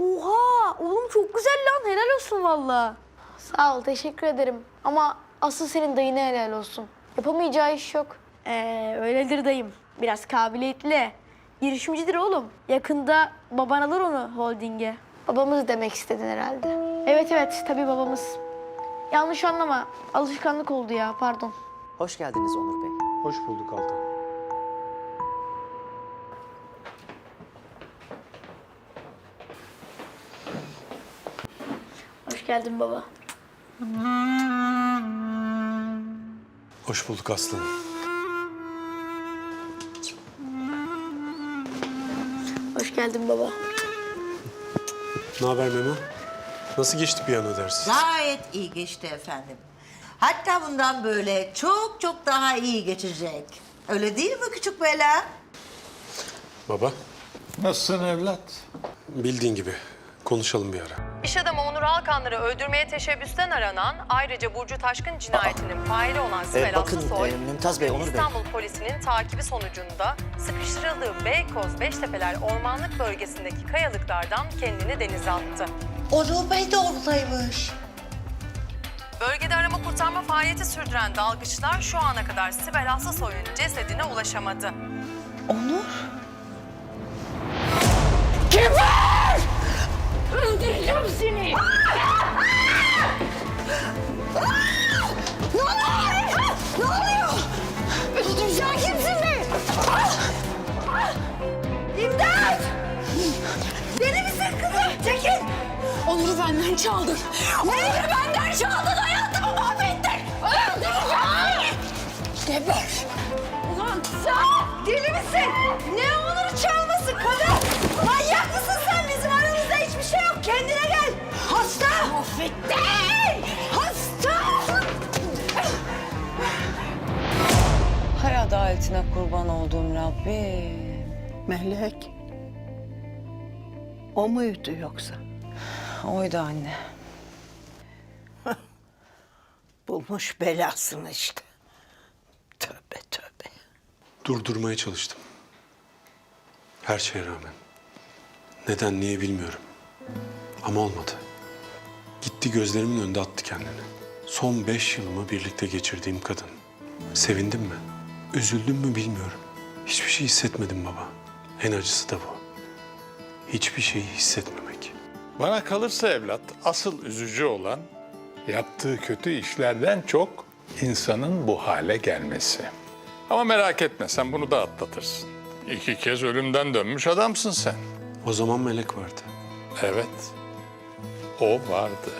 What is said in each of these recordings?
Oha! Oğlum çok güzel lan. Helal olsun valla. Sağ ol, teşekkür ederim. Ama asıl senin dayına helal olsun. Yapamayacağı iş yok. Ee, öyledir dayım. Biraz kabiliyetli. Girişimcidir oğlum. Yakında baban alır onu holdinge. Babamız demek istedin herhalde. Evet evet tabii babamız. Yanlış anlama. Alışkanlık oldu ya pardon. Hoş geldiniz Onur Bey. Hoş bulduk Altan. Geldin baba. Hoş bulduk aslanım. Hoş geldin baba. Ne haber Memo? Nasıl geçti piyano dersi? Gayet iyi geçti efendim. Hatta bundan böyle çok çok daha iyi geçecek. Öyle değil mi küçük Bela? Baba, Nasılsın evlat? bildiğin gibi. Konuşalım bir ara. İş adamı Onur Alkanları öldürmeye teşebbüsten aranan, ayrıca Burcu Taşkın cinayetinin faili olan Sibel Ee, bakın, Aslısoy, e, Mümtaz Bey, Onur Bey. İstanbul polisinin takibi sonucunda sıkıştırıldığı Beykoz Beştepeler ormanlık bölgesindeki kayalıklardan kendini denize attı. Onur Bey de oradaymış. Bölgede arama kurtarma faaliyeti sürdüren dalgıçlar şu ana kadar Sibel Aslısoy'un cesedine ulaşamadı. Onur'u benden çaldın. Onur'u benden çaldın. Hayatımı mahvettin. Geber. Ulan sen deli misin? Ne Onur'u çalması kadın? Manyak mısın sen? Bizim aramızda hiçbir şey yok. Kendine gel. Hasta. Mahvettin. Hasta. Hay adaletine kurban olduğum Rabbim. Melek. O muydu yoksa? Oydu anne. Bulmuş belasını işte. Tövbe tövbe. Durdurmaya çalıştım. Her şeye rağmen. Neden, niye bilmiyorum. Ama olmadı. Gitti gözlerimin önünde attı kendini. Son beş yılımı birlikte geçirdiğim kadın. Sevindim mi? Üzüldüm mü bilmiyorum. Hiçbir şey hissetmedim baba. En acısı da bu. Hiçbir şeyi hissetmemek. Bana kalırsa evlat asıl üzücü olan yaptığı kötü işlerden çok insanın bu hale gelmesi. Ama merak etme sen bunu da atlatırsın. İki kez ölümden dönmüş adamsın sen. O zaman melek vardı. Evet. O vardı.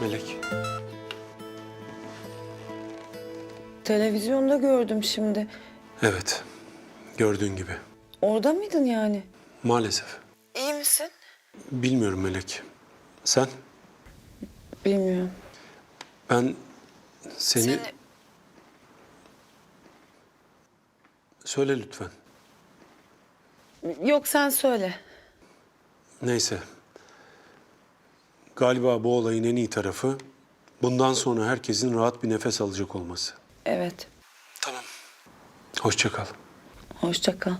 Melek. Televizyonda gördüm şimdi. Evet. Gördüğün gibi. Orada mıydın yani? Maalesef. İyi misin? Bilmiyorum Melek. Sen? Bilmiyorum. Ben seni... Söyle lütfen. Yok sen söyle. Neyse. Galiba bu olayın en iyi tarafı bundan sonra herkesin rahat bir nefes alacak olması. Evet. Tamam. Hoşça kal. Hoşça kal.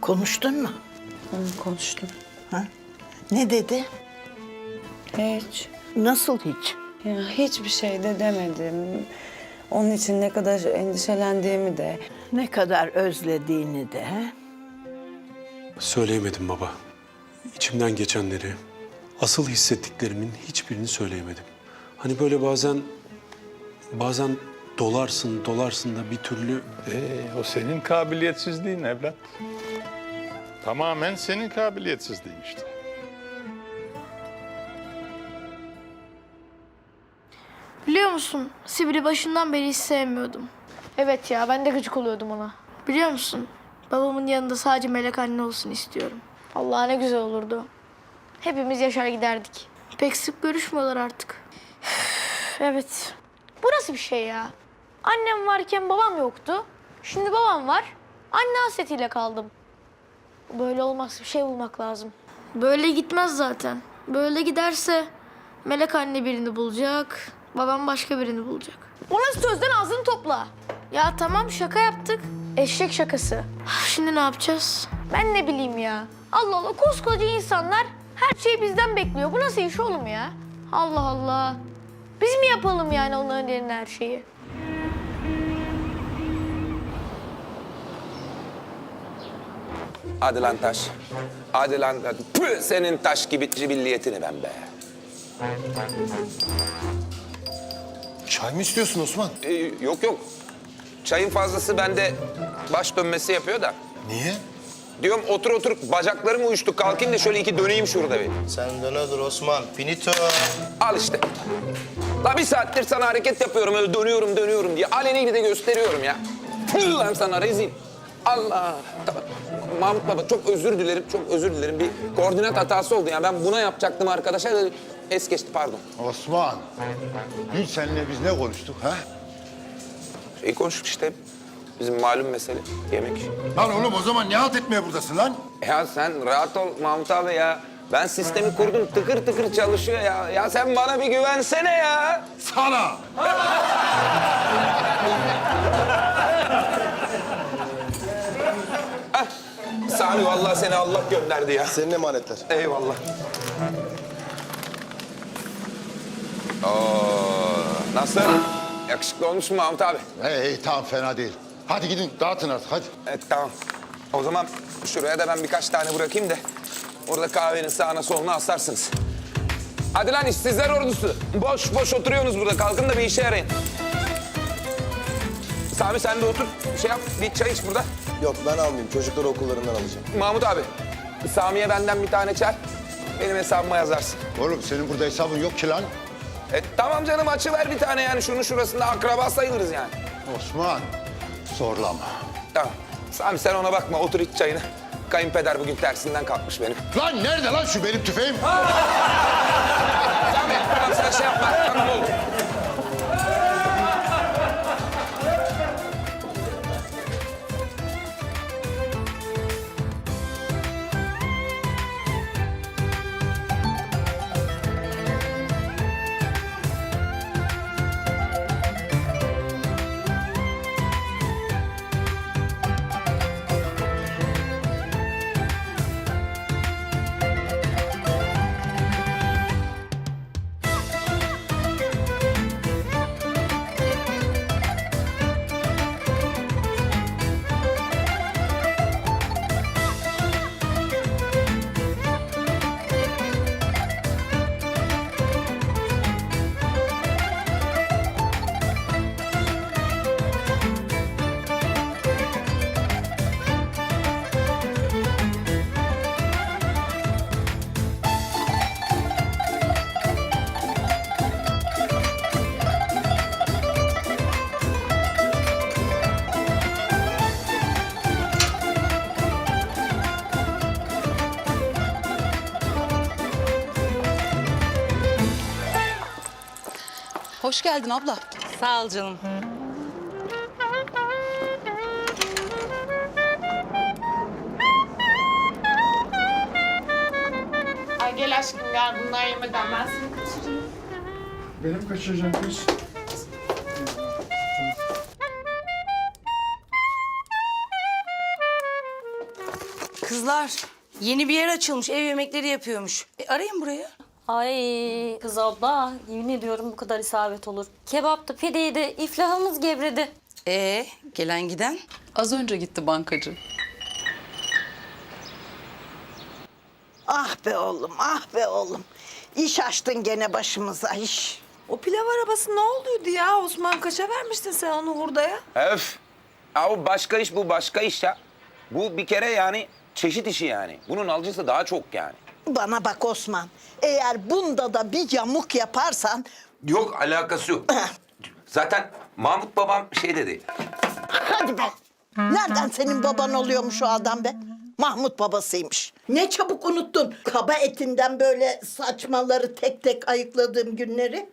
Konuştun mu? Hı, konuştum. Ha? Ne dedi? Hiç. Nasıl hiç? Ya hiçbir şey de demedim. Onun için ne kadar endişelendiğimi de. Ne kadar özlediğini de. he? Söyleyemedim baba. İçimden geçenleri, asıl hissettiklerimin hiçbirini söyleyemedim. Hani böyle bazen, bazen dolarsın, dolarsın da bir türlü Ee, o senin kabiliyetsizliğin evlat. Tamamen senin kabiliyetsizliğin işte. Biliyor musun? Sibel'i başından beri hiç sevmiyordum. Evet ya, ben de gıcık oluyordum ona. Biliyor musun? Babamın yanında sadece melek anne olsun istiyorum. Allah ne güzel olurdu. Hepimiz yaşar giderdik. Pek sık görüşmüyorlar artık. Evet. Bu nasıl bir şey ya? Annem varken babam yoktu. Şimdi babam var. Anne hasretiyle kaldım. Böyle olmaz. Bir şey bulmak lazım. Böyle gitmez zaten. Böyle giderse melek anne birini bulacak, babam başka birini bulacak. O nasıl sözden ağzını topla. Ya tamam şaka yaptık. Eşek şakası. Şimdi ne yapacağız? Ben ne bileyim ya. Allah Allah koskoca insanlar her şeyi bizden bekliyor. Bu nasıl iş oğlum ya? Allah Allah. Biz mi yapalım yani onların yerine her şeyi? Hadi lan taş. Hadi lan. Püh, senin taş gibi cibilliyetini ben be. Çay mı istiyorsun Osman? Ee, yok yok. Çayın fazlası bende baş dönmesi yapıyor da. Niye? Diyorum otur otur bacaklarım uyuştu. Kalkayım da şöyle iki döneyim şurada bir. Sen de nedir Osman? Finito. Al işte. La bir saattir sana hareket yapıyorum öyle dönüyorum dönüyorum diye. Aleni de gösteriyorum ya. Tüh lan sana rezil. Allah. Tamam. Mahmut Baba çok özür dilerim, çok özür dilerim. Bir koordinat hatası oldu ya. Ben buna yapacaktım arkadaşa. Es geçti pardon. Osman. Dün seninle biz ne konuştuk ha? İyi konuştuk işte. Bizim malum mesele yemek. Lan oğlum o zaman ne halt etmeye buradasın lan? Ya sen rahat ol Mahmut abi ya. Ben sistemi kurdum tıkır tıkır çalışıyor ya. Ya sen bana bir güvensene ya. Sana! Sami vallahi seni Allah gönderdi ya. Senin emanetler. Eyvallah. Oo, nasıl? Yakışıklı olmuş mu Mahmut abi? Hey, hey tamam fena değil. Hadi gidin dağıtın artık hadi. Evet tamam. O zaman şuraya da ben birkaç tane bırakayım da... ...orada kahvenin sağına soluna asarsınız. Hadi lan işsizler ordusu. Boş boş oturuyorsunuz burada. Kalkın da bir işe yarayın. Sami sen de otur. Şey yap, bir çay iç burada. Yok ben almayayım. Çocukları okullarından alacağım. Mahmut abi, Sami'ye benden bir tane çay. Benim hesabıma yazarsın. Oğlum senin burada hesabın yok ki lan. E tamam canım açıver bir tane yani. Şunun şurasında akraba sayılırız yani. Osman. Zorlama. Tamam. Sami sen ona bakma. Otur iç çayını. Kayınpeder bugün tersinden kalkmış benim. Lan nerede lan şu benim tüfeğim? Hoş geldin abla. Sağ ol canım. Ay gel aşkım gel bunlar yemeden ben seni kaçırayım. Benim kaçıracağım kız. Kızlar yeni bir yer açılmış ev yemekleri yapıyormuş. E, arayın burayı. Ay kız abla yemin ediyorum bu kadar isabet olur. Kebaptı, pideydi, iflahımız gevredi. Ee gelen giden? Az önce gitti bankacı. Ah be oğlum, ah be oğlum. İş açtın gene başımıza iş. O pilav arabası ne olduydu ya? Osman kaça vermiştin sen onu hurdaya? Öf. Ya bu başka iş bu başka iş ya. Bu bir kere yani çeşit işi yani. Bunun alıcısı daha çok yani. Bana bak Osman, eğer bunda da bir yamuk yaparsan... Yok alakası yok. Zaten Mahmut babam şey dedi. Hadi be. Nereden senin baban oluyormuş o adam be? Mahmut babasıymış. Ne çabuk unuttun kaba etinden böyle saçmaları tek tek ayıkladığım günleri.